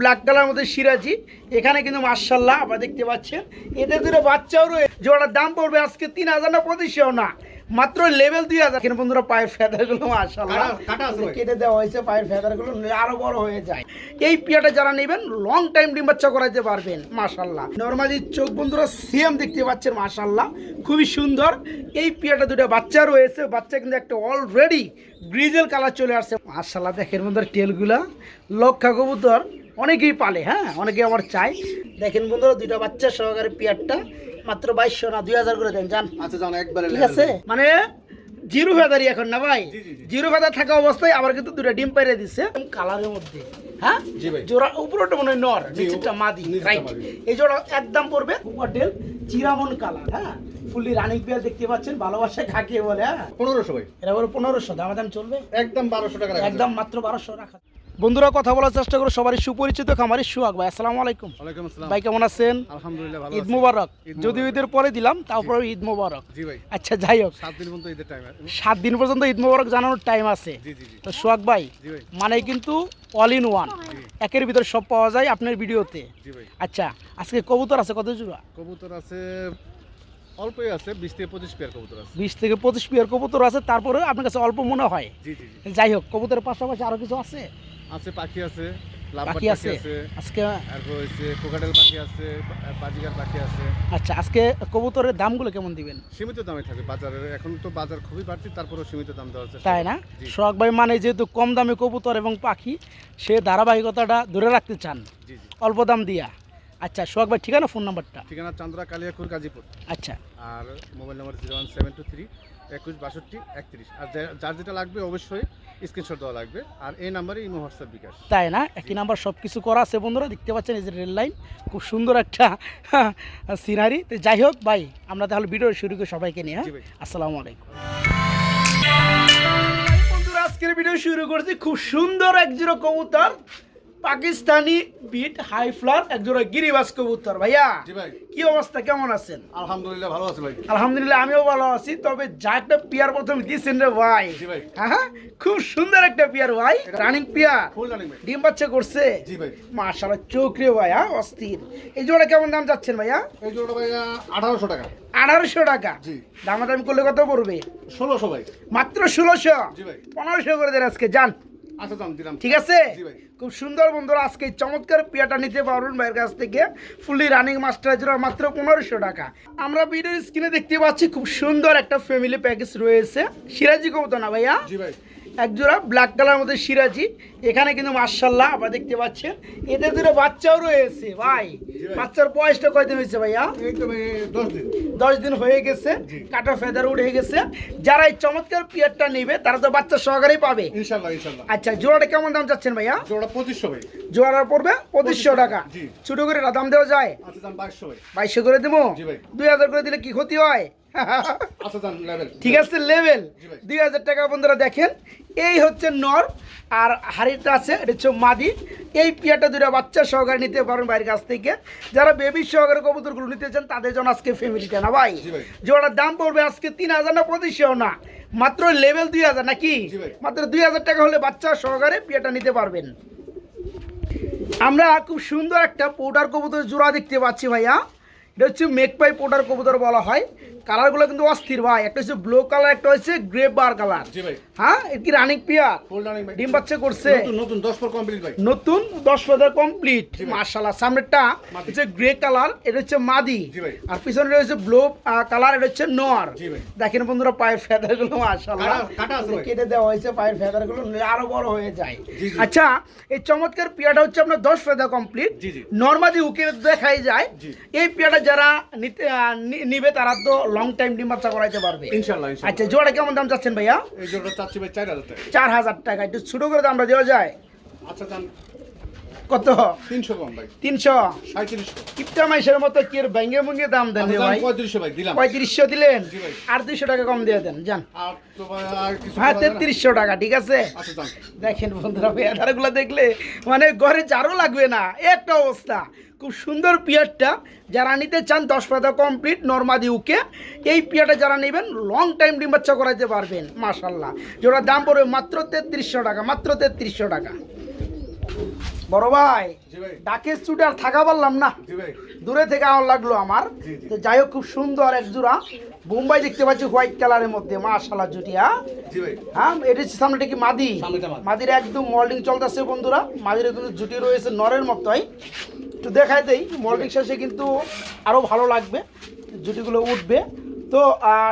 Black colour মধ্যে সিরাজি এখানে কিন্তু মার্শাল্লাহ আপনারা দেখতে পাচ্ছেন। এদের দুটো বাচ্চাও রয়েছে জোড়ার দাম পড়বে আজকে তিন হাজার না পঁচিশশো না। মাত্র লেভেল দুই হাজার। এখানে বন্ধুরা পায়ের ফেদারগুলো মার্শাল্লাহ। কেটে দেওয়া হয়েছে পায়ের ফেদারগুলো আরও বড় হয়ে যায়। এই পিয়াটা যারা নেবেন লং টাইম ডিম বাচ্চা করাইতে পারবেন মার্শাল্লাহ নর্মালি চোখ বন্ধুরা সেম দেখতে পাচ্ছেন মার্শাল্লাহ খুবই সুন্দর। এই পিয়াটা দুটো বাচ্চা রয়েছে। বাচ্চা কিন্তু একটা অলরেডি গ্রিজেল কালার চলে আসছে। মার্শাল্লাহ দেখেন বন্ধুরা টেলগুলা লক্ষা কবুতর। অনেকেই পালে হ্যাঁ অনেকেই আমার চাই দেখেন বন্ধুরা দুইটা বাচ্চা সহকারে পিয়ারটা মাত্র বাইশশো না দুই হাজার করে দেন জান। আচ্ছা একবারে ঠিক আছে? মানে জিরো ফেদারি এখন না ভাই। জিরো ফেদার থাকা অবস্থায় আবার কিন্তু দুটো ডিম পেরে দিচ্ছে কালারের মধ্যে। হ্যাঁ? জোড়া উপরটা মনে হয় নর নিচেরটা মাদি রাইট এই জোড়া একদম পড়বে মডেল চিরামন কালার হ্যাঁ? ফুললি রানিং পেয়ার দেখতে পাচ্ছেন ভালোবাসা খাকিয়ে বলে হ্যাঁ? পনেরোশো ভাই। এটা বলে পনেরোশো দাম দাম চলবে? একদম বারোশো টাকা একদম মাত্র বারোশো রাখা বন্ধুরা কথা বলার চেষ্টা করো সবারই সুপরিচিত খামারি সুয়াক ভাই আসসালামু আলাইকুম। ওয়ালাইকুম আসসালাম। ভাই কেমন আছেন? আলহামদুলিল্লাহ ভালো ঈদ। মুবারক। যদি ঈদের পরে দিলাম তারপরে ঈদ মুবারক। জি ভাই। আচ্ছা যাই হোক। সাত দিন পর্যন্ত ঈদের টাইম আছে সাত দিন পর্যন্ত ঈদ মোবারক জানানোর টাইম আছে। জি জি তো সোহাগ ভাই মানে কিন্তু অল ইন ওয়ান একের ভিতর সব পাওয়া যায় আপনার ভিডিওতে। জি ভাই। আচ্ছা আজকে কবুতর আছে কত জোড়া? কবুতর আছে অল্পই আছে বিশ থেকে পঁচিশ পেয়ার কবুতর আছে। বিশ থেকে পঁচিশ পিয়ার কবুতর আছে তারপরে আপনার কাছে অল্প মনে হয়। জি জি জি। যাই হোক কবুতরের পাশাপাশি আরও কিছু আছে? আছে পাখি আছে বাকি আছে? আজকে তারপর হচ্ছে কোকাটেল পাখি আছে বা- বাজিগার পাখি আছে। আচ্ছা আজকে কবুতরের দামগুলো কেমন দিবেন? সীমিত দামে থাকে বাজারে এখন তো বাজার খুবই বাড়তি তারপরেও সীমিত দাম দেওয়া হচ্ছে তাই না। সোহাগ ভাই মানে যেহেতু কম দামে কবুতর এবং পাখি সে ধারাবাহিকতাটা ধরে রাখতে চান। অল্প দাম দিয়া। আচ্ছা সোহাগ ভাই ঠিকানা ফোন নাম্বারটা? ঠিকানা চান্দ্রা কালিয়াকুর গাজীপুর। আচ্ছা। আর mobile number zero one seven two three একুশ বাষট্টি একত্রিশ। আর যার যেটা লাগবে অবশ্যই স্ক্রিনশট দেওয়া লাগবে। আর এই নাম্বারে ইমো হোয়াটসঅ্যাপ বিকাশ। তাই না? একই নাম্বার সব কিছু করা আছে বন্ধুরা দেখতে পাচ্ছেন এই যে রেল লাইন খুব সুন্দর একটা সিনারি তো যাই হোক ভাই আমরা তাহলে ভিডিও শুরু করি সবাইকে নিয়ে হ্যাঁ? আসসালামু আলাইকুম। বন্ধুরা আজকের ভিডিও শুরু করছি খুব সুন্দর এক জোড়া কবুতর। পাকিস্তানি বিট হাই ফ্লার এক জোড়া গিরিবাস কবুতর ভাইয়া কি অবস্থা কেমন আছেন? আলহামদুলিল্লাহ ভালো আছে ভাই। আলহামদুলিল্লাহ আমিও ভালো আছি। তবে যা একটা পিয়ার প্রথম দিয়েছেন রে ভাই। হ্যাঁ খুব সুন্দর একটা পিয়ার ভাই রানিং পিয়ার। ফুল রানিং ভাই। ডিম বাচ্চা করছে? জি ভাই। মাশাআল্লাহ চোখ রে ভাই হ্যাঁ অস্থির। এই জোড়া কেমন দাম যাচ্ছেন ভাইয়া? এই জোড়া ভাই আঠারোশো টাকা। আঠারোশো টাকা। জি। দামাদামি করলে কত পড়বে? ষোলোশো ভাই। মাত্র ষোলোশো। জি ভাই। পনেরোশো করে দেন আজকে যান। আচ্ছা দাম দিলাম। ঠিক আছে? খুব সুন্দর বন্ধুরা আজকে চমৎকার পিয়াটা নিতে পারুন ভাইয়ের কাছ থেকে। ফুলি রানিং মাস্টার জোড়া মাত্র পনেরোশো টাকা। আমরা ভিডিও স্ক্রিনে দেখতে পাচ্ছি খুব সুন্দর একটা ফ্যামিলি প্যাকেজ রয়েছে। সিরাজি কবতো না ভাইয়া? জি ভাই। এক জোড়া ব্ল্যাক কালার মধ্যে সিরাজি। এখানে কিন্তু মার্শাল্লাহ আপনারা দেখতে পাচ্ছেন। এদের দুটো বাচ্চাও রয়েছে ভাই। বাচ্চার বয়সটা কয়দিন হয়েছে ভাইয়া? দশ দিন। হয়ে গেছে কাটা ফেদার উঠে গেছে। যারা এই চমৎকার পিয়ারটা নেবে তারা তো বাচ্চা সহকারেই পাবে। আচ্ছা জোড়াটা কেমন দাম চাচ্ছেন ভাইয়া? জোড়া পঁচিশশো ভাই। জোড়া পড়বে পঁচিশশো টাকা। ছোট করে দাম দেওয়া যায়? আচ্ছা বাইশশো করে দেবো? দুই হাজার করে দিলে কি ক্ষতি হয়? ঠিক আছে লেভেল দুই হাজার টাকা বন্ধুরা দেখেন এই হচ্ছে নর আর হাড়িটা আছে এটা হচ্ছে মাদি। এই পিয়াটা দুটা বাচ্চা সহকারে নিতে পারেন বাইরের কাছ থেকে। যারা বেবি সহকারে কবুতরগুলো নিতে চান তাদের জন্য আজকে ফ্যামিলিটা না ভাই? জোড়ার দাম পড়বে আজকে তিন হাজার না পঁচিশশো না। মাত্র লেভেল দুই হাজার নাকি? মাত্র দুই হাজার টাকা হলে বাচ্চা সহকারে পিয়াটা নিতে পারবেন। আমরা খুব সুন্দর একটা পৌডার কবুতর জোড়া দেখতে পাচ্ছি ভাইয়া। এটা হচ্ছে মেকপাই পৌডার কবুতর বলা হয়। কালারগুলো কিন্তু অস্থির ভাই। একটা হচ্ছে ব্লু কালার একটা হচ্ছে গ্রে বার কালার জি ভাই। হ্যাঁ? কি রানিং পিয়ার ফুল রানিং ভাই। ডিম বাচ্চা করছে। নতুন দশ পর কমপ্লিট ভাই। নতুন দশ হাজার কমপ্লিট মার্শাল্লাহ সামনেরটা হচ্ছে গ্রে কালার এটা হচ্ছে মাদি। জি ভাই। আর পিছনে রয়েছে ব্লু কালার এটা হচ্ছে নোয়ার জি ভাই। দেখেন বন্ধুরা পায়ের ফেদারগুলো মার্শাল্লাহ কাটা- দেওয়া হয়েছে পায়ের ফেদারগুলো আরও বড় হয়ে যায়। আচ্ছা এই চমৎকার পিয়াটা হচ্ছে আপনার দশ ফেদা কমপ্লিট জি, জি। নর্মালি উকে দেখাই যায়। এই পিয়াটা যারা নিতে নিবে তারা তো লং টাইম ডিম বাচ্চা করাইতে পারবে। ইনশাল্লাহ আচ্ছা জোড়া কেমন দাম চাচ্ছেন ভাইয়া? এই জোড়া চাচ্ছি ভাই চার হাজার টাকা। চার হাজার টাকা। একটু ছোট করে দামটা দেওয়া যায়? আচ্ছা দাম কত? তিনশো কম ভাই। তিনশো? সাঁত্রিশশো কিপটা মাইসের মতো কি আর ভেঙে ভেঙে দাম দেন ভাই? পঁয়ত্রিশশো ভাই দিলাম। পঁয়ত্রিশশো দিলেন? জি ভাই। আর দুইশো টাকা কম দিয়ে দেন যান। আর তো ভাই আর কিছু হ্যাঁ করা যাবে না? তেত্রিশশো টাকা ঠিক আছে? আচ্ছা দেখেন বন্ধুরা ভাই পেয়ারাগুলো দেখলে মানে ঘরে চারও লাগবে না। একটা অবস্থা। খুব সুন্দর পিয়ারটা যারা নিতে চান দশ পাতা কমপ্লিট নর্মাদি উকে এই পিয়াটা যারা নেবেন লং টাইম ডিম বাচ্চা করাইতে পারবেন মাশাল্লাহ যেটার দাম পড়বে মাত্র তেত্রিশশো টাকা মাত্র তেত্রিশশো টাকা। বড় ভাই ডাকের আর থাকা পারলাম না। দূরে থেকে আমার লাগল আমার। তো যাই হোক খুব সুন্দর এক জোড়া। বোম্বাই দেখতে পাচ্ছি হোয়াইট কালারের মধ্যে মাশাল্লাহ জুটি হ্যাঁ? হ্যাঁ এটা সামনেটা কি মাদি। মাদির একদম মল্ডিং চলতেছে বন্ধুরা। মাদির কিন্তু জুটি রয়েছে নরের মতোই। একটু দেখাই দেই। মল্ডিং শেষে কিন্তু আরও ভালো লাগবে জুটিগুলো উঠবে। তো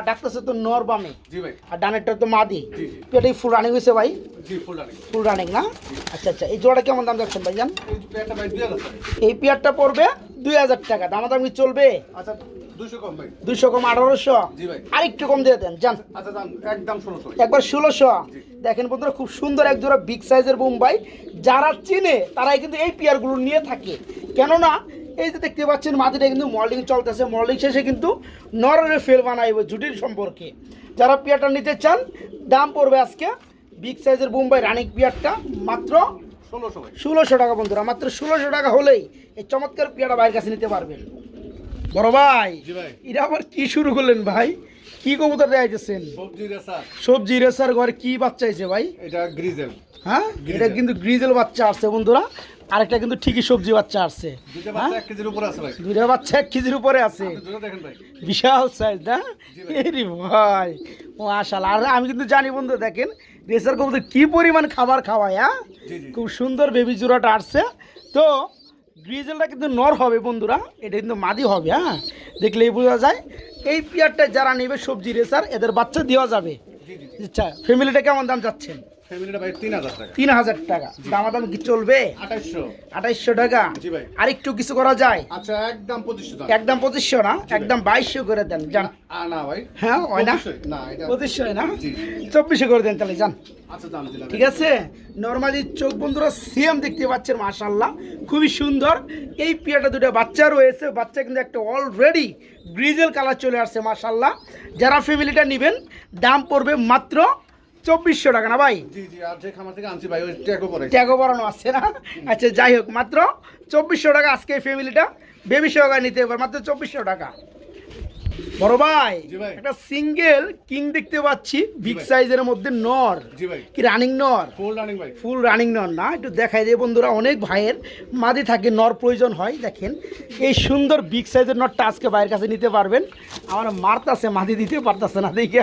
ডাক্তার সে তো নর বামে আর ডানেরটা তো মাদি। পেটে। ফুল রানিং হয়েছে ভাই। ফুল রানিং না? আচ্ছা আচ্ছা এই জোড়াটা কেমন দাম যাচ্ছেন ভাই জান? এই পেয়ারটা পড়বে দুই হাজার টাকা। দামাদামি চলবে? আচ্ছা কম আঠারোশো? আরেকটু কম দিয়ে দেন যান। আচ্ছা একবার ষোলোশো। দেখেন বন্ধুরা খুব সুন্দর এক জোড়া বিগ সাইজের বোম্বাই। যারা চিনে তারাই কিন্তু এই পেয়ারগুলো নিয়ে থাকে। কেননা এই যে দেখতে পাচ্ছেন মাটিটা কিন্তু মল্ডিং চলতেছে। মল্ডিং শেষে কিন্তু নররে ফেল বানাইব জুটির সম্পর্কে। যারা পেয়ারটা নিতে চান দাম পড়বে আজকে বিগ সাইজের বোম্বাই রানিক পেয়ারটা মাত্র ষোলোশো ষোলোশো টাকা বন্ধুরা মাত্র ষোলোশো টাকা হলেই এই চমৎকার পেয়ারটা বাইরের কাছে নিতে পারবেন। বড় ভাই এটা আবার কি শুরু করলেন ভাই? কি কবুতর দেখাইতেছেন সবজি রেসার। ঘরে কি বাচ্চা হয়েছে ভাই? এটা গ্রিজেল। হ্যাঁ? এটা কিন্তু গ্রিজেল বাচ্চা আসছে বন্ধুরা। আরেকটা কিন্তু ঠিকই সবজি বাচ্চা আসছে দুইটা বাচ্চা এক কেজির উপরে আছে আছে। বিশাল সাইজ না? জি ভাই। ও আশাল আর আমি কিন্তু জানি বন্ধু দেখেন রেসার কবুতর কি পরিমাণ খাবার খাওয়ায় হ্যাঁ? খুব সুন্দর বেবি জোড়াটা আসছে। তো গ্রিজেলটা কিন্তু নর হবে বন্ধুরা এটা কিন্তু মাদি হবে হ্যাঁ? দেখলেই বোঝা যায়। এই পিয়ারটা যারা নেবে সবজি রেসার এদের বাচ্চা দেওয়া যাবে। আচ্ছা ফ্যামিলিটা কেমন দাম যাচ্ছেন তিন হাজার টাকা। তিন হাজার টাকা। দামাদাম কি চলবে? আঠাইশশো। আঠাইশশো টাকা? আর একটু কিছু করা যায়? আচ্ছা একদম পঁচিশশো একদম পঁচিশশো না? একদম বাইশশো করে দেন যান। না ভাই। হ্যাঁ হয় না? পঁচিশশোই। না এটা পঁচিশশো না? চব্বিশশো করে দেন তাহলে যান। আচ্ছা দাম দিলাম। ঠিক আছে? নর্মালি চোখ বন্ধুরা সেম দেখতে পাচ্ছেন মাশাল্লাহ খুবই সুন্দর। এই পিয়াটা দুটো বাচ্চা রয়েছে। বাচ্চা কিন্তু একটা অলরেডি গ্রিজেল কালার চলে আসছে মাশাল্লাহ যারা ফ্যামিলিটা নেবেন দাম পড়বে মাত্র চব্বিশশো টাকা না ভাই? ট্যাগও ট্যাগও বাড়ানো আছে না? আচ্ছা যাই হোক মাত্র চব্বিশশো টাকা আজকে ফ্যামিলিটা বেবি সহকারে নিতে পারে মাত্র চব্বিশশো টাকা। বড় ভাই একটা সিঙ্গেল কিং দেখতে পাচ্ছি বিগ সাইজের মধ্যে নর। কি রানিং নর? ফুল রানিং ভাই। ফুল রানিং নর না একটু দেখাই দিয়ে বন্ধুরা অনেক ভাইয়ের মাদি থাকে নর প্রয়োজন হয় দেখেন। এই সুন্দর বিগ সাইজের নরটা আজকে ভাইয়ের কাছে নিতে পারবেন। আমার মারতাছে মাদি দিতে পারতাছে না দেখে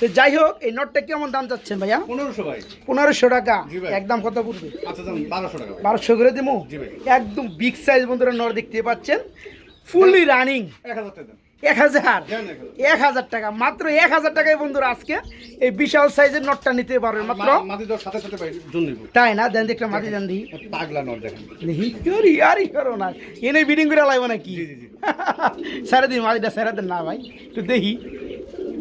তো যাই হোক এই নটটা কেমন দাম চাচ্ছেন ভাইয়া? পনেরোশো ভাই। পনেরোশো টাকা। একদম কত পড়বে? আচ্ছা বারোশো করে দেবো একদম বিগ সাইজ বন্ধুরা নর দেখতে পাচ্ছেন। ফুললি রানিং এক হাজার টাকা এক হাজার। এক হাজার। টাকা। মাত্র এক হাজার টাকায় বন্ধুরা আজকে এই বিশাল সাইজের নটটা নিতে পারবেন মাত্র। তাই না? দেন দেখলাম মাটি দেন দি। পাগলা নট দেখেন। না। এনে বিডিং করে লাগবে নাকি? সারা দিন মাটিটা সারা দেন না ভাই। একটু দেখি।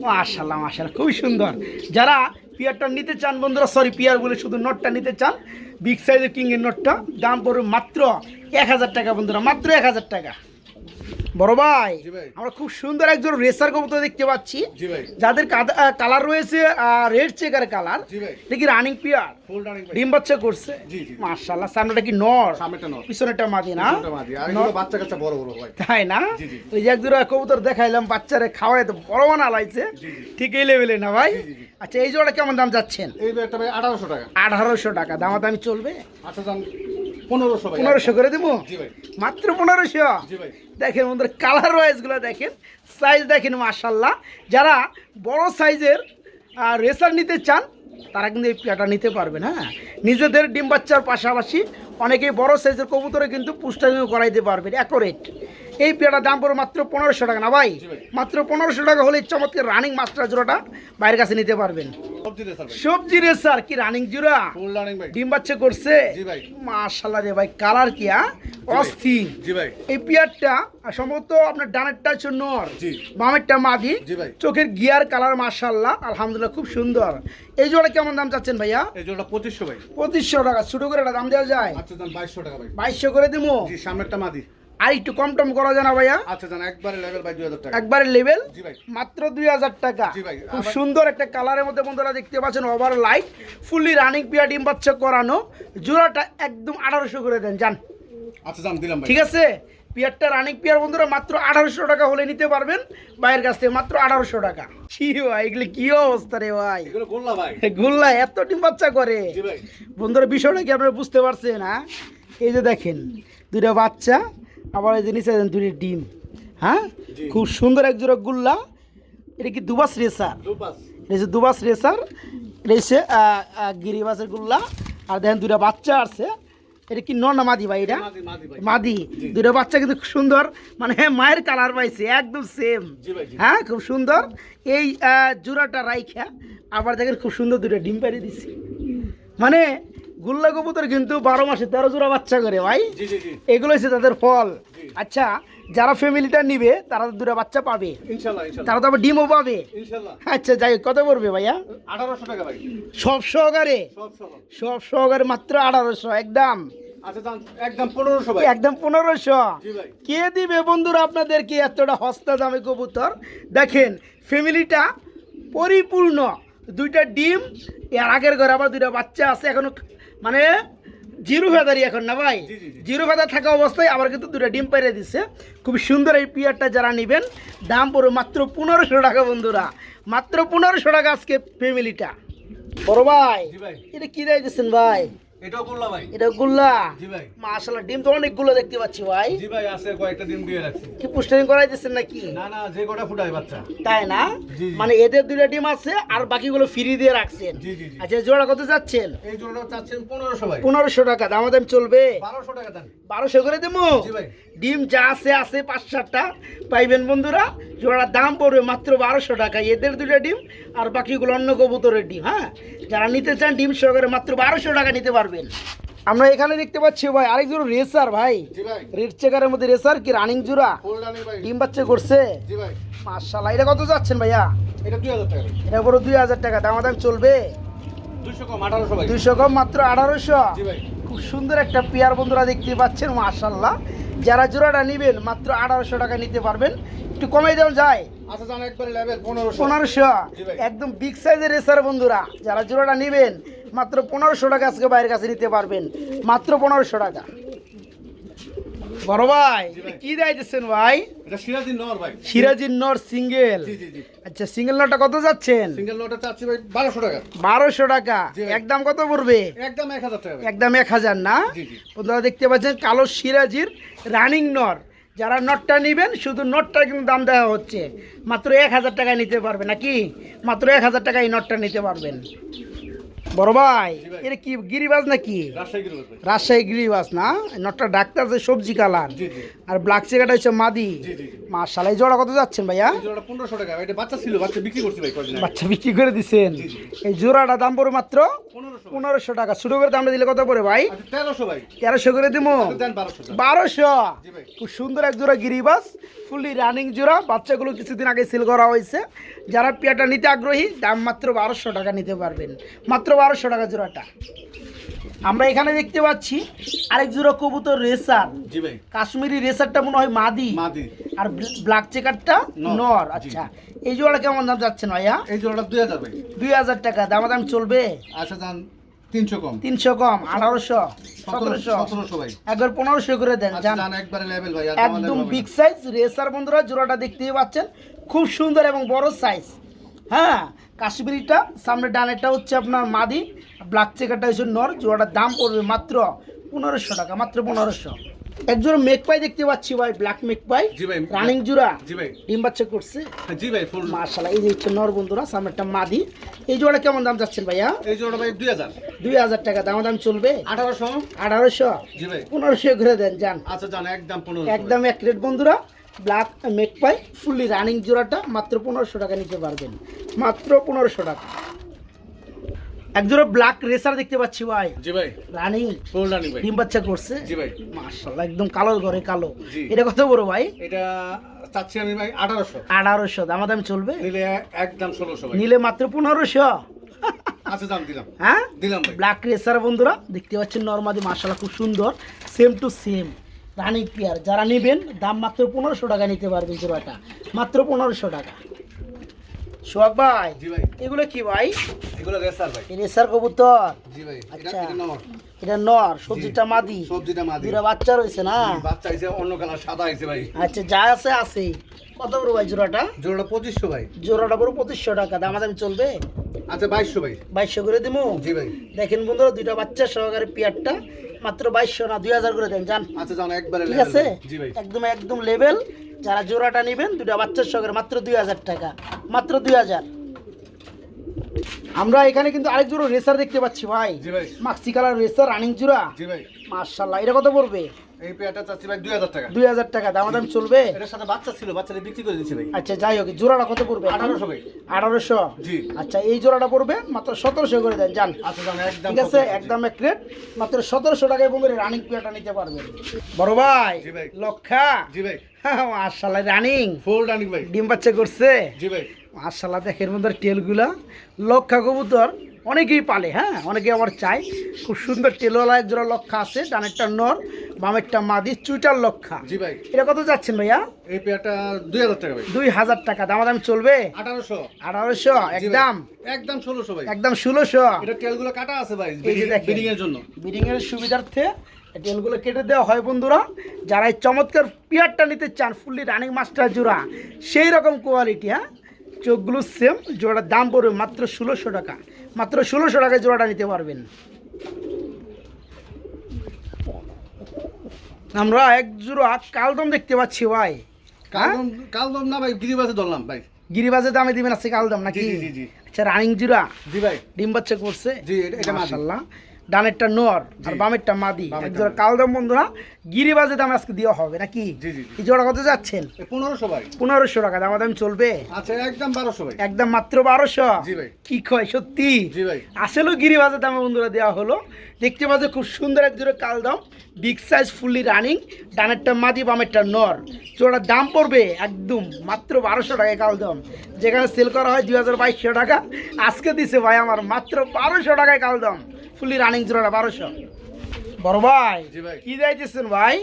মাশাল্লাহ মাশাল্লাহ খুবই সুন্দর। যারা পিয়ারটা নিতে চান বন্ধুরা সরি পিয়ার বলে শুধু নোটটা নিতে চান বিগ সাইজের কিংয়ের নোটটা দাম পড়বে মাত্র এক হাজার টাকা বন্ধুরা মাত্র এক হাজার টাকা। বড় ভাই আমরা খুব সুন্দর একজন রেসার কবুতর দেখতে পাচ্ছি। যাদের কালার রয়েছে রেড চেকার কালার দেখি রানিং পিয়ার ডিম বাচ্চা করছে। মার্শাল্লাহ সামনেটা কি নর? পিছনেটা মাদি না? বাচ্চা কাচ্চা বড় বড় ভাই তাই না। ওই যে এক দুটো কবুতর দেখাইলাম বাচ্চারে খাওয়াই তো বড় জি, জি। ঠিক এই লেভেলে না ভাই। আচ্ছা এই জোড়া কেমন দাম যাচ্ছেন? এই একটা ভাই আঠারোশো টাকা। আঠারোশো টাকা দামাদামি চলবে? আচ্ছা দাম পনেরোশো পনেরোশো করে দেবো? মাত্র পনেরোশো? দেখেন আমাদের কালার ওয়াইজগুলো দেখেন সাইজ দেখেন মাশাল্লাহ যারা বড় সাইজের রেসার নিতে চান তারা কিন্তু এই পেয়াটা নিতে পারবেন হ্যাঁ? নিজেদের ডিম বাচ্চার পাশাপাশি অনেকেই বড় সাইজের কবুতরে কিন্তু পুষ্টাঙ্গ করাইতে পারবেন অ্যাকোরেট এই পেয়াটার দাম পড়ে মাত্র পনেরোশো টাকা। না ভাই মাত্র পনেরোশো টাকা হলে চমৎকার রানিং মাস্টার জোড়াটা বাইরের কাছে নিতে পারবেন। সবজি সবজি রেসার কি রানিং জোড়া? ডিম বাচ্চা করছে? মাশাল্লাহ রে ভাই কালার কি হ্যাঁ? অস্থির। এই পিয়ারটা সম্ভবত আপনার ডানেরটা হচ্ছে নর বামেরটা মাদি। চোখের গিয়ার কালার মাশাল্লাহ আলহামদুলিল্লাহ খুব সুন্দর। এই জোড়া কেমন দাম চাচ্ছেন ভাইয়া? এই জোড়া পঁচিশশো ভাই। পঁচিশশো টাকা ছোট করে একটা দাম দেওয়া যায়? আচ্ছা দাম বাইশশো টাকা ভাই। বাইশশো করে দেবো সামনেরটা মাদি। আর একটু কম টম করা যায় না ভাইয়া? আচ্ছা জান একবারে লেভেল ভাই দুই হাজার টাকা। একবারে লেভেল জি ভাই। মাত্র দুই হাজার টাকা? জি ভাই, খুব সুন্দর একটা কালারের মধ্যে বন্ধুরা দেখতে পাচ্ছেন over light fully running pair ডিম বাচ্চা করানো। জোড়াটা একদম আঠারোশো করে দেন যান আচ্ছা দাম দিলাম ভাই। ঠিক আছে? পিয়ারটা রানিং পিয়ার বন্ধুরা মাত্র আঠারোশো টাকা হলে নিতে পারবেন। বাইরের কাছ থেকে মাত্র আঠারোশো টাকা। কি ভাই এগুলি কি অবস্থা রে ভাই? গোল্লা এত ডিম বাচ্চা করে। বন্ধুরা বিষয়টা কি আপনারা বুঝতে পারছেন হ্যাঁ? এই যে দেখেন দুইটা বাচ্চা আবার এই যে নিচে দুইটা ডিম। হ্যাঁ? খুব সুন্দর এক জোড়া গুল্লা। এটা কি দুবাস রেসার? এটা হচ্ছে দুবাস রেসার। এটা হচ্ছে গিরিবাসের গুল্লা। আর দেখেন দুটা বাচ্চা আছে। এটা কি নর না মাদি ভাই এটা? মাদি দুইটা বাচ্চা কিন্তু সুন্দর। মানে হ্যাঁ মায়ের কালার পাইছে একদম সেম হ্যাঁ খুব সুন্দর। এই জোড়াটা রাইখা। আবার দেখেন খুব সুন্দর দুটো ডিম পাড়ি দিছি। মানে গুল্লা কবুতর কিন্তু বারো মাসে তেরো জোড়া বাচ্চা করে ভাই। এগুলো হচ্ছে তাদের ফল। আচ্ছা যারা ফ্যামিলিটা নিবে তারা তো দুটো বাচ্চা পাবে। তারা তো আবার ডিমও পাবে। আচ্ছা যাই কত পড়বে ভাইয়া? আঠারোশো টাকা ভাই। সব সহকারে? সব সহকারে মাত্র আঠারোশো একদম। আচ্ছা একদম পনেরোশো একদম পনেরোশো। কে দিবে বন্ধুরা আপনাদেরকে এতটা হস্তা দামে কবুতর? দেখেন ফ্যামিলিটা পরিপূর্ণ। দুইটা ডিম এর আগের ঘরে আবার দুইটা বাচ্চা আছে এখনও মানে জিরো ফেদারি এখন না ভাই। জিরো ফেদার থাকা অবস্থায় আবার কিন্তু দুটো ডিম পেরে দিচ্ছে খুব সুন্দর এই পিয়ারটা যারা নেবেন দাম পড়বে মাত্র পনেরোশো টাকা বন্ধুরা। মাত্র পনেরোশো টাকা আজকে ফ্যামিলিটা বড় ভাই এটা কী কি দিয়েছেন ভাই? এটাও করলাম ভাই। এটা গুল্লা? জি ভাই। মাশাল্লাহ ডিম তো অনেকগুলো দেখতে পাচ্ছি ভাই। জি ভাই আছে কয়েকটা ডিম দিয়ে রাখছি। কি পুস্টারিং করাই নাকি? না না যে কটা ফুটায় বাচ্চা। তাই না। মানে এদের দুইটা ডিম আছে আর বাকিগুলো ফ্রি দিয়ে রাখছেন। জি জি জি। আচ্ছা জোড়া কত যাচ্ছেন এই জোড়াটা চাচ্ছেন পনেরোশো ভাই। পনেরোশো টাকা দাম দাম চলবে? বারোশো টাকা দেন বারোশো করে দেবো? জি ভাই। ডিম যা আছে আছে পাঁচ সাতটা। পাইবেন বন্ধুরা? জোড়ার দাম পড়বে মাত্র বারোশো টাকা। এদের দুটো ডিম আর বাকিগুলো অন্য কবুতরের ডিম হ্যাঁ? যারা নিতে চান ডিম সহকারে মাত্র বারোশো টাকা নিতে পারবেন। আমরা এখানে দেখতে পাচ্ছি ভাই আরেক জোড়া রেসার ভাই। রেড চেকারের মধ্যে রেসার কি রানিং জোড়া? ডিম বাচ্চা করছে? মার্শাল্লাহ এটা কত যাচ্ছেন ভাইয়া? এটা দুই হাজার টাকা। এটা বড় দুই হাজার টাকা দামাদাম চলবে? দুইশো কম আঠারোশো দুইশো কম মাত্র আঠারোশো? খুব সুন্দর একটা পেয়ার বন্ধুরা দেখতে পাচ্ছেন মার্শাল্লাহ যারা জোড়াটা নেবেন মাত্র আঠারোশো টাকা নিতে পারবেন। একটু কমে দেওয়া যায় আচ্ছা পনেরোশো। একদম বিগ সাইজের রেসার বন্ধুরা যারা জোড়াটা নেবেন মাত্র পনেরোশো টাকা আজকে বাইরের কাছে নিতে পারবেন। মাত্র পনেরোশো টাকা। বড় ভাই। কি দেয় ভাই? নর সিরাজিন নর সিঙ্গেল। আচ্ছা সিঙ্গেল নটা কত যাচ্ছেন? সিঙ্গেল নটা চাচ্ছি ভাই বারোশো টাকা। বারোশো টাকা। একদম কত পড়বে? একদম এক হাজার টাকা একদম এক হাজার না? জি, জি। বন্ধুরা দেখতে পাচ্ছেন কালো সিরাজির রানিং নর। যারা নটটা নেবেন শুধু নটটা কিন্তু দাম দেওয়া হচ্ছে। মাত্র এক হাজার টাকায় নিতে পারবেন নাকি? মাত্র এক হাজার টাকায় এই নটটা নিতে পারবেন। বড় ভাই এটা কি গিরিবাজ নাকি? রাজশাহী গিরো রাজশাহী গিরিবাজ না? নটটা ডাক্তার যে সবজি কালার। আর ব্ল্যাক চেকাটা হচ্ছে মাদি। এই জোড়া কত যাচ্ছেন ভাইয়া? পনেরোশো টাকা। এটা বাচ্চা ছিল বাচ্চা বিক্রি করছি বাচ্চা বিক্রি করে জি। এই জোড়াটা দাম পড়ে মাত্র পনেরোশো। টাকা। শুরু করে দামটা দিলে কত পড়ে ভাই? আচ্ছা তেরোশো ভাই। তেরোশো করে দেবো আচ্ছা, বারোশো জি ভাই। খুব সুন্দর এক জোড়া গিরিবাস ফুললি রানিং জোড়া। বাচ্চাগুলো কিছুদিন আগে সেল করা হয়েছে। যারা পেয়াটা নিতে আগ্রহী দাম মাত্র বারোশো টাকা নিতে পারবেন। মাত্র বারোশো টাকা জোড়াটা। আমরা এখানে দেখতে পাচ্ছি আরেক জোড়া কবুতর রেসার। কাশ্মীরি রেসারটা মনে হয় মাদি। আর ব্ল্যাক চেকারটা নর। আচ্ছা। এই জোড়াটা কেমন দাম যাচ্ছে ভাইয়া? এই জোড়াটা দুই হাজার দুই হাজার টাকা। দামাদাম চলবে? আচ্ছা যান তিনশো কম। তিনশো কম আঠারোশো সতেরোশো সতেরোশো। সতেরোশো ভাই। একবার পনেরোশো করে দেন আচ্ছা জান। যান একবারে লেভেল ভাই আর একদম বিগ সাইজ রেসার বন্ধুরা জোড়াটা দেখতেই পাচ্ছেন। খুব সুন্দর এবং বড় সাইজ হ্যাঁ কাশ্মীরিটা সামনে ডানেরটা হচ্ছে আপনার মাদি ব্ল্যাক চেকারটা হচ্ছে নর জোড়াটার দাম পড়বে মাত্র পনেরোশো টাকা মাত্র পনেরোশো। একজন মেকপাই দেখতে পাচ্ছি ভাই ব্ল্যাক মেকপাই জি ভাই রানিং জোড়া জি ভাই। ডিম বাচ্চা করছে। জি ভাই মার্শাল্লাহ এই যে হচ্ছে নর বন্ধুরা সামনে একটা মাদি। এই জোড়া কেমন দাম যাচ্ছেন ভাইয়া? এই জোড়াটা ভাই দুই হাজার। দুই হাজার টাকা দাম দাম চলবে? আঠারোশো। আঠারোশো? জি ভাই। পনেরোশো করে দেন যান। আচ্ছা যান একদম পনেরো একদম এক রেট বন্ধুরা। ব্ল্যাক মেক পাই ফুললি রানিং জোড়াটা মাত্র পনেরোশো টাকা নিতে পারবেন। মাত্র পনেরোশো টাকা। এক জোড়া ব্ল্যাক রেসার দেখতে পাচ্ছি ভাই। জি ভাই। রানিং ফুল রানি ভাই। ডিম বাচ্চা করছে। জি ভাই। মার্শাল্লাহ একদম কালোর ঘরে কালো। এটা কত বড় ভাই? এটা চাচ্ছি আমি ভাই আঠারোশো। আঠারোশো দামাদামি চলবে? নিলে একদম ষোলোশো ভাই। নিলে মাত্র পনেরোশো। আচ্ছা দাম দিলাম। হ্যাঁ? দিলাম ভাই। ব্ল্যাক রেসার বন্ধুরা দেখতে পাচ্ছেন নর্মাদি মার্শাল্লাহ খুব সুন্দর। Same to same running pair যারা নেবেন দাম মাত্র পনেরোশো টাকা নিতে পারবেন জোড়াটা। মাত্র পনেরোশো টাকা। সোহাগ ভাই এগুলো কি ভাই? এগুলো রেসার ভাই। রেসার কবুতর? জি ভাই আচ্ছা। এটা নর সবজিটা মাদি। সবজিটা মাদি। দুটা বাচ্চা রয়েছে না? বাচ্চা আইছে অন্য কালার সাদা আইছে ভাই। আচ্ছা যা আছে আছে। কত বড় ভাই জোড়াটা? জোড়াটা পঁচিশশো ভাই। জোড়াটা বড় পঁচিশশো টাকা। দামাদামি চলবে? আচ্ছা বাইশশো ভাই। বাইশশো করে দেবো জি ভাই। দেখেন বন্ধুরা দুইটা বাচ্চা সহকারে পেয়ারটা মাত্র বাইশশো না দুই হাজার করে দেন জান আচ্ছা জানো একবারে ঠিক আছে? জি ভাই। একদম একদম লেভেল যারা জোড়াটা নেবেন দুটা বাচ্চার সহকারে মাত্র দুই হাজার টাকা। মাত্র দুই হাজার। আমরা এখানে কিন্তু আরেক জোড়া রেসার দেখতে পাচ্ছি ভাই। মাক্সি কালার রেসার রানিং জোড়া। মার্শাল্লাহ এটা কত পড়বে? এই পেয়ারটা চাচ্ছি ভাই দুই হাজার টাকা। দুই হাজার টাকা দামাদাম চলবে? এটার সাথে বাচ্চা ছিল বাচ্চাটা বিক্রি করে দিচ্ছি ভাই। আচ্ছা যাই হোক জোড়াটা কত পড়বে? আঠারোশো ভাই। আঠারোশো? জি। আচ্ছা এই জোড়াটা পড়বে মাত্র সতেরোশো করে দেন যান। আচ্ছা একদম ঠিক আছে একদম এক রেট মাত্র সতেরোশো টাকায় রানিং পেয়ারটা নিতে পারবেন। বড় ভাই। লক্ষা। জি ভাই। মার্শাল্লাহ রানিং ফুল রানিং ভাই। ডিম বাচ্চা করছে। জি ভাই। মার্শাল্লাহ দেখেন বন্ধুরা টেলগুলা লক্ষা কবুতর অনেকেই পালে হ্যাঁ অনেকে আবার চায়। খুব সুন্দর টেলওয়ালা এক জোড়া লক্ষা আছে ডানেরটা নর বামেরটা মাদি চুইটার লক্ষা জি ভাই। এটা কত যাচ্ছেন ভাইয়া? এই পেয়ারটা দুই হাজার টাকা দুই হাজার টাকা দামাদাম চলবে? আঠারোশো। আঠারোশো একদম। একদম ষোলোশো ভাই। একদম ষোলোশো। এটা তেলগুলো কাটা আছে ভাই বিডিং এর জন্য। বিডিং এর সুবিধার্থে টেলগুলো কেটে দেওয়া হয় বন্ধুরা। যারা এই চমৎকার পিয়ারটা নিতে চান ফুললি রানিং মাস্টার জোড়া সেই রকম কোয়ালিটি হ্যাঁ? চোখগুলো সেম জোড়ার দাম পড়বে মাত্র ষোলোশো টাকা। মাত্র ষোলোশো টাকায় জোড়াটা নিতে পারবেন। আমরা এক জোড়া কালদম দেখতে পাচ্ছি ভাই। হ্যাঁ? কাল কাল না ভাই গিরিবাসে ধরলাম ভাই। গিরিবাজে দামে দিবেন আছে কালদম নাকি। আচ্ছা রানিং জোড়া। জি ভাই। ডিম বাচ্চা করছে। জি, এটা- এটা মাশাআল্লাহ ডানেরটা নর আর। বামেরটা মাদি। একজোড়া কালদম বন্ধুরা গিরিবাজে দাম আজকে দেওয়া হবে নাকি। এই জোড়া কত যাচ্ছেন? পনেরোশো ভাই। পনেরোশো টাকা দাম দাম চলবে? আচ্ছা একদম বারোশো ভাই। একদম মাত্র বারোশো। কি কয় সত্যি? আসলেও গিরিবাজের দামে বন্ধুরা দেওয়া হলো। দেখতে পাচ্ছে খুব সুন্দর এক জোড়া কালদম। বিগ সাইজ ফুললি রানিং ডানেরটা মাদি বামেরটা নর। জোড়ার দাম পড়বে একদম মাত্র বারোশো টাকায় কালদম। যেখানে সেল করা হয় দুই হাজার বাইশশো টাকা। আজকে দিছে ভাই আমার মাত্র বারোশো টাকায় কালদম। ফুললি রানিং জোড়াটা বারোশো। বড় ভাই ভাই। কি যাইতেছেন ভাই?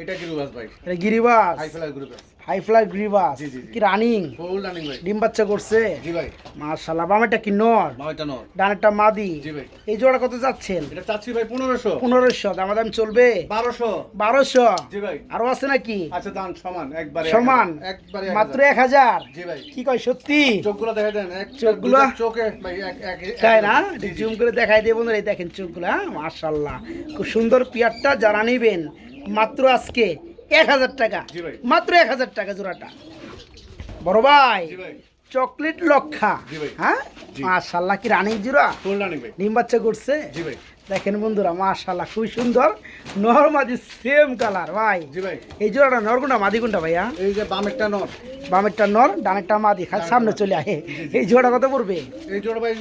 এটা গিরিবাস ভাই। এটা গিরিবাস। হাই ফ্লাই গ্রুপে হাই ফ্লাই গিরিবাস। জি, জি, জি। কি রানিং ফুল রানিং ভাই। ডিম বাচ্চা করছে? জি ভাই। মার্শাল্লাহ বামেরটা কি নর? নয়টা নর। ডানেরটা মাদি। জি ভাই। এই জোড়া কত যাচ্ছেন? এটা চাচ্ছি ভাই পনেরোশো। পনেরোশো দামাদাম চলবে? বারোশো। বারোশো? জি ভাই। আরও আছে নাকি? আচ্ছা দান সমান একবারে সমান? একবারে মাত্র এক হাজার? জি ভাই। কি কয় সত্যি? চোখগুলো দেখা দেন এক চোখগুলো? চোখে ভাই এক এক তাই না। জুম করে দেখাই দিয়ে বন্ধুরা এই দেখেন চোখগুলো হ্যাঁ? মার্শাল্লাহ খুব সুন্দর পিয়ারটা যারা নিবেন মাত্র আজকে। এক হাজার টাকা। মাত্র এক হাজার টাকা জোড়াটা। বড় ভাই চকলেট লক্ষা। হ্যাঁ? জি। মার্শাল্লাহ কি রানিং জোড়া? ডিম বাচ্চা করছে? দেখেন বন্ধুরা মাশাল্লাহ খুবই সুন্দর। নর নরমাদি সেম কালার ভাই। ভাই। এই জোড়াটা নর নরগুন্ডা মাদি কোনটা ভাইয়া? এই যে বামেরটা নর। বামেরটা নর ডানেরটা মাদি। খালি সামনে চলে আহে। এই জোড়া কত পড়বে? এই জোড়া ভাই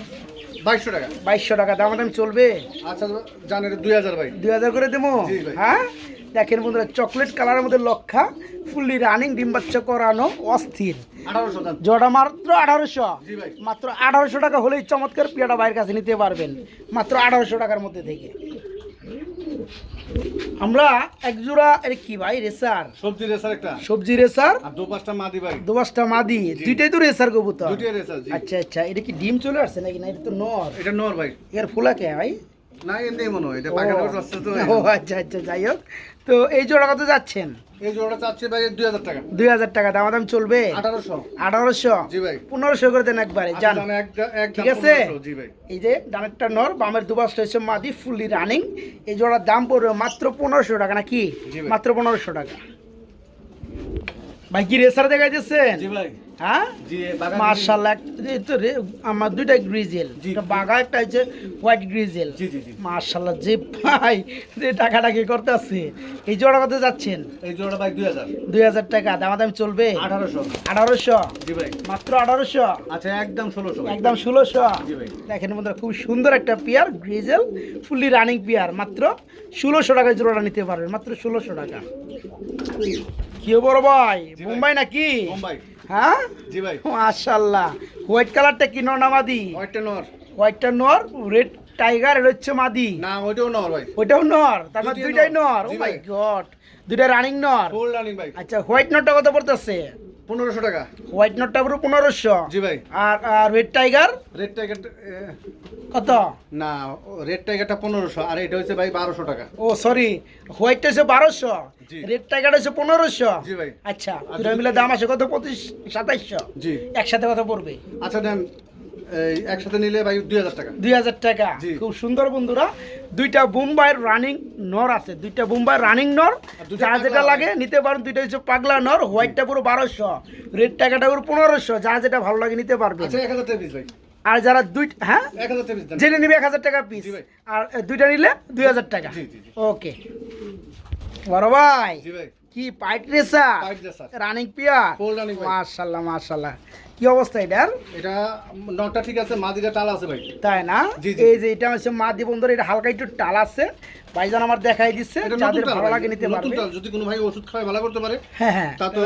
বাইশশো টাকা। বাইশশো টাকা দাম দাম চলবে? আচ্ছা জানেন দুই হাজার ভাই। দুই হাজার করে দেবো? হ্যাঁ? দেখেন বন্ধুরা চকলেট কালারের মধ্যে লক্ষা ফুললি রানিং ডিম বাচ্চা করানো অস্থির। জোড়া মাত্র আঠারোশো। মাত্র আঠারোশো টাকা হলেই চমৎকার পিয়াটা বাইরের কাছে নিতে পারবেন। মাত্র আঠারোশো টাকার মধ্যে থেকে। আমরা এক জোড়া এর কি ভাই রেসার? সবজি রেসার একটা। সবজি রেসার? আর দু পাঁচটা মাদি ভাই। দোবাসটা মাদি। দুইটাই তো রেসার কবুতর। দুটিয়া রেসার আচ্ছা আচ্ছা। এটা কি ডিম চলে আসছে নাকি? না এটা তো নর। এটা নর ভাই। এর ফুলা কে ভাই? না এমনি মনে হয় এটা পাখাটা আসছে তো। ও, আচ্ছা আচ্ছা যাই হোক। তো এই জোড়া কত যাচ্ছেন? এই জোড়াটা চাচ্ছে ভাই দুই হাজার টাকা। দুই হাজার টাকা দামাদাম চলবে? আঠারোশো। আঠারোশো? জি ভাই। পনেরোশো করে দেন একবারে আচ্ছা, যান। ঠিক আছে? জি ভাই। এই যে ডানেরটা নর বামের দুবাসটা হচ্ছে মাদি ফুললি রানিং। এই জোড়ার দাম পড়বে মাত্র পনেরোশো টাকা নাকি? মাত্র পনেরোশো টাকা। ভাই কি রেসার দেখাইতেছেন? জি ভাই। হ্যাঁ? জি বাগান মার্শাল্লাহ তো রে আমার দুইটা গ্রিজেল। একটা বাঘা একটা হচ্ছে হোয়াইট গ্রিজেল মার্শাল্লাহ যে ভাই যে টাকাটাকি করতে আছে এই জোড়া কত যাচ্ছেন? এই জোড়াটা ভাই দুই হাজার। দুই হাজার টাকা দামাদামি চলবে? আঠারোশো। আঠারোশো? জি ভাই। মাত্র আঠারোশো? আচ্ছা একদম ষোলোশো একদম ষোলোশো? জি ভাই। দেখেন বন্ধুরা খুব সুন্দর একটা pair grizzle fully running pair. মাত্র ষোলোশো টাকায় জোড়াটা নিতে পারবেন মাত্র ষোলোশো টাকা। কি বড় ভাই ভাই। মুম্বাই নাকি? মুম্বাই। হ্যাঁ? জি ভাই। মাশাল্লাহ। হোয়াইট কালারটা কি নর না মাদি? হোয়াইটটা নর। হোয়াইটটা নর রেড টাইগার এটা হচ্ছে মাদি। না ওইটাও নর ভাই। ওইটাও নর? তার মানে দুইটাই নর। ও মাই। গড দুইটা রানিং নর? ফুল রানিং ভাই। আচ্ছা হোয়াইট নরটা কত পড়তেছে? পনেরোশো টাকা। হোয়াইট নোটটা পুরো পনেরোশো। জি ভাই। আর আর রেড টাইগার রেড টাইগার কত? না রেড টাইগারটা পনেরোশো আর এটা হচ্ছে ভাই বারোশো টাকা। ও সরি হোয়াইটটা হচ্ছে বারোশো। জি। রেড টাইগার হচ্ছে পনেরোশো। জি ভাই। আচ্ছা দুটা মিলে দাম আছে কত? পঁচিশ সাতাইশশো। জি। একসাথে কত পড়বে? আচ্ছা দেন একসাথে নিলে ভাই দুই হাজার টাকা। দুই হাজার টাকা। খুব সুন্দর বন্ধুরা। দুইটা বোম্বাইয়ের রানিং নর আছে। দুইটা বোম্বাইয়ের রানিং নর। যা যেটা লাগে নিতে পারেন দুইটা হচ্ছে পাগলা নর। হোয়াইটটা পুরো বারোশো। রেড টাকাটা পুরো পনেরোশো। যা যেটা ভালো লাগে নিতে পারবেন আচ্ছা এক হাজার টাকা ভাই। আর যারা দুই হ্যাঁ? জেনে নিবে এক হাজার টাকা পিস আর দুইটা নিলে দুই হাজার টাকা। ওকে বড় ভাই। কি পাইট রেসা রানিং পিয়ার। মাশাল্লাহ মাশাল্লাহ। কি অবস্থা এটার? এটা নটা ঠিক আছে মাদিটা টাল আছে ভাই। তাই না। এই যে এটা হচ্ছে মা দি বন্ধুর এটা হালকা একটু টাল আছে। ভাইজান আমার দেখাই দিচ্ছে যাদের ভালো লাগে নিতে নতুন পারবে। যদি কোনো ভাই ওষুধ খাওয়ায় ভালো করতে পারে হ্যাঁ হ্যাঁ। তা তো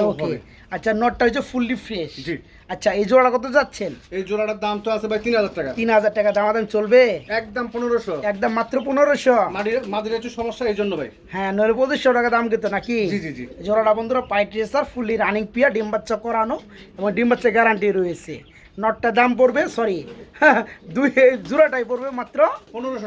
আচ্ছা নটটা হচ্ছে ফুললি ফ্রেশ। জি। আচ্ছা এই জোড়া কত যাচ্ছেন? এই জোড়াটার দাম তো আছে ভাই তিন হাজার টাকা। তিন হাজার টাকা দামাদাম চলবে? একদম পনেরোশো। একদম মাত্র পনেরোশো? মাটির একটু সমস্যা এই জন্য ভাই। হ্যাঁ নয় পঁচিশশো টাকা দাম কিন্তু নাকি? জি, জি, জি। জোড়াটা বন্ধুরা পাইট রেসার ফুললি রানিং পিয়া ডিম বাচ্চা করানো এবং ডিম বাচ্চা গ্যারান্টি রয়েছে। নটটা দাম পড়বে সরি দুই জোড়াটাই পড়বে মাত্র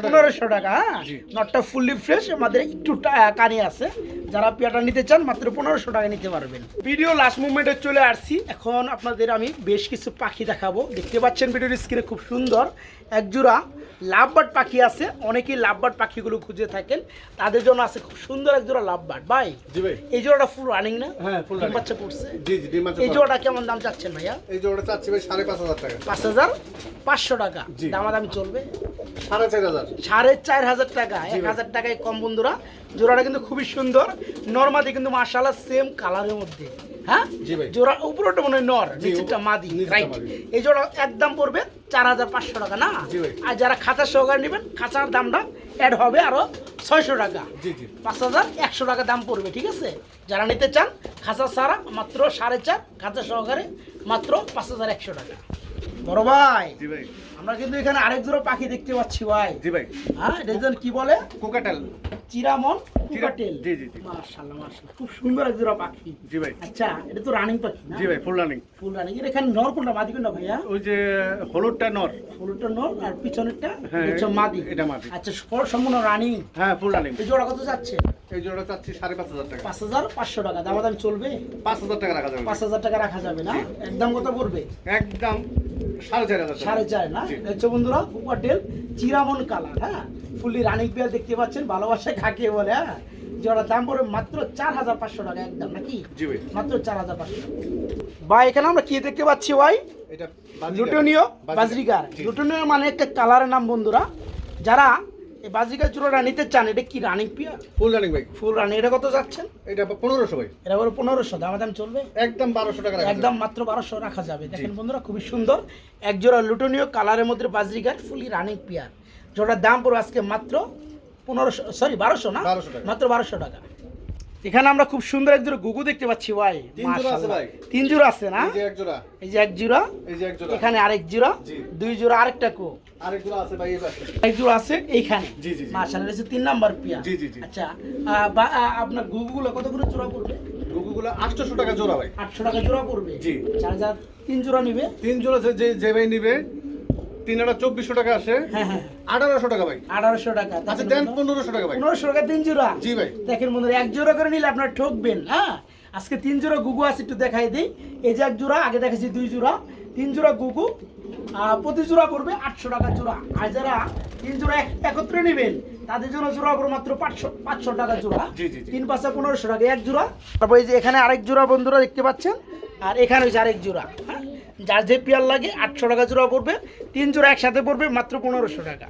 পনেরোশো টাকা। হ্যাঁ? নটটা ফুললি ফ্রেশ আমাদের একটু কানি আছে। যারা পিয়াটা নিতে চান মাত্র পনেরোশো টাকা নিতে পারবেন। ভিডিও লাস্ট মুভমেন্টে চলে আসছি। এখন আপনাদের আমি বেশ কিছু পাখি দেখাবো। দেখতে পাচ্ছেন ভিডিওর স্ক্রিনে খুব সুন্দর। এক জোড়া লাভবার্ড পাখি আছে। অনেকেই লাভবার্ড পাখিগুলো খুঁজে থাকেন। তাদের জন্য আছে খুব সুন্দর এক জোড়া লাভবার্ড। ভাই এই জোড়াটা ফুল রানিং না? হ্যাঁ। বাচ্চা পড়ছে জি জি এই জোড়াটা কেমন দাম চাচ্ছেন ভাইয়া? এই জোড়াটা চাচ্ছি ভাই সাড়ে পাঁচ হাজার টাকা। পাঁচ হাজার পাঁচশো টাকা। দামাদামি চলবে? সাড়ে চার হাজার। সাড়ে চার হাজার টাকা। এক হাজার টাকায় কম বন্ধুরা। জোড়াটা কিন্তু খুবই সুন্দর। নর্মাদি কিন্তু মার্শাল্লাহ সেম কালারের মধ্যে। হ্যাঁ? জোড়া উপরটা মনে হয় নর নিচেরটা মাদি। রাইট এই জোড়া একদম পড়বে চার হাজার পাঁচশো টাকা না? আর যারা খাঁচা সহকারে নেবেন খাঁচার দামটা অ্যাড হবে আরও ছয়শো টাকা। পাঁচ হাজার একশো টাকা দাম পড়বে ঠিক আছে? যারা নিতে চান খাঁচা ছাড়া মাত্র সাড়ে চার খাঁচা সহকারে মাত্র পাঁচ হাজার একশো টাকা। বড় ভাই। আমরা কিন্তু এখানে আরেক জোড়া পাখি দেখতে পাচ্ছি ভাই। জি ভাই। হ্যাঁ এটা কি বলে? কোকাটেল। Cinnamon cockatiel. জি, জি, জি। মাশাআল্লাহ মাশাআল্লাহ। খুব সুন্দর এক জোড়া পাখি। জি ভাই। আচ্ছা এটা তো রানিং পাখি না? জি ভাই ফুল রানিং ফুল রানিং এর এখানে নর কোনটা? মাদি কোনটা ভাইয়া? ওই যে হলুদটা নর। হলুদটা নর আর পিছনেরটা হ্যাঁ, হচ্ছে মাদি। এটা মাদি। আচ্ছা সর সম্পূর্ণ রানিং হ্যাঁ ফুল রানিং এই জোড়া কত যাচ্ছে? এই জোড়াটা চাচ্ছি সাড়ে পাঁচ হাজার টাকা। পাঁচ হাজার পাঁচশো টাকা। দাম দাম চলবে? পাঁচ হাজার টাকা রাখা যাবে। পাঁচ হাজার টাকা রাখা যাবে না? একদম কত পড়বে? একদম সাড়ে চার হাজার টাকা। সাড়ে চার না? হচ্ছে বন্ধুরা? কুকাটেল চিরামন কালার হ্যাঁ? ফুললি রানিক পেয়ার দেখতে পাচ্ছেন ভালোবাসা কাকে বলে হ্যাঁ? জোড়ার দাম পড়বে মাত্র চার হাজার পাঁচশো টাকা একদম নাকি? মাত্র চার হাজার পাঁচশো ভাই এখানে আমরা কি দেখতে পাচ্ছি ভাই? এটা। লুটনীয় বাজরিকার লুটনীয় মানে একটা কালারের নাম বন্ধুরা। যারা এই বাজরিকার জোড়াটা নিতে চান এটা কি রানিং পিয়ার ফুল রানিং ভাই ফুল রানিং এটা কত যাচ্ছেন? এটা পনেরোশো ভাই এটা বলো পনেরোশো দাম দাম চলবে? একদম বারোশো টাকা একদম মাত্র বারোশো রাখা যাবে। দেখেন বন্ধুরা খুবই সুন্দর। এক জোড়া লুটনীয় কালারের মধ্যে বাজরিকার ফুলি রানিং পিয়ার জোড়ার দাম পড়বে আজকে মাত্র পনেরোশো সরি বারোশো না? মাত্র বারোশো টাকা। এখানে আমরা খুব সুন্দর এক জোড়া গুগু দেখতে পাচ্ছি ভাই। তিন জোড়া আছে ভাই। তিন জোড়া আছে না? এই যে এক জোড়া। এই যে এক জোড়া। এই যে এক জোড়া। এখানে আরেক জোড়া। দুই জোড়া আরেকটা কো। আরেক জোড়া আছে ভাই এই পাশে। এক জোড়া আছে এইখানে। জি, জি, জি। মাশাআল্লাহ হচ্ছে তিন নাম্বার পিয়া। জি, জি, জি। আচ্ছা আপনার গুগুগুলো কত করে জোড়া পড়বে? গুগুগুলো আটশোশো টাকা জোড়া ভাই। আটশো টাকা জোড়া পড়বে? জি। চার তিন জোড়া নিবে? তিন জোড়া যে যে ভাই নিবে তিন হাজার চব্বিশশো টাকা আসে। হ্যাঁ হ্যাঁ। আঠারোশো টাকা ভাই। আঠারোশো টাকা আচ্ছা দেন পনেরোশো টাকা ভাই। পনেরোশো টাকা তিন জোড়া। জি ভাই। দেখেন বন্ধুরা এক জোড়া করে নিলে আপনার ঠকবেন হ্যাঁ? আজকে তিন জোড়া গুগু আছে একটু দেখাই দিই। এই যে এক জোড়া আগে দেখেছি দুই জোড়া। তিন জোড়া গুগু প্রতি জোড়া পড়বে আটশো টাকা জোড়া। আর যারা তিন জোড়া একত্রে নেবেন তাদের জন্য জোড়া পড়বে মাত্র পাঁচশো পাঁচশো টাকা জোড়া। তিন পাঁচশো পনেরোশো টাকা এক জোড়া। তারপর এই যে এখানে আরেক জোড়া বন্ধুরা দেখতে পাচ্ছেন আর এখানে হচ্ছে আরেক জোড়া হ্যাঁ? যার যে পিয়ার লাগে আটশো টাকা জোড়া পড়বে, তিন জোড়া একসাথে পড়বে, মাত্র পনেরোশো টাকা।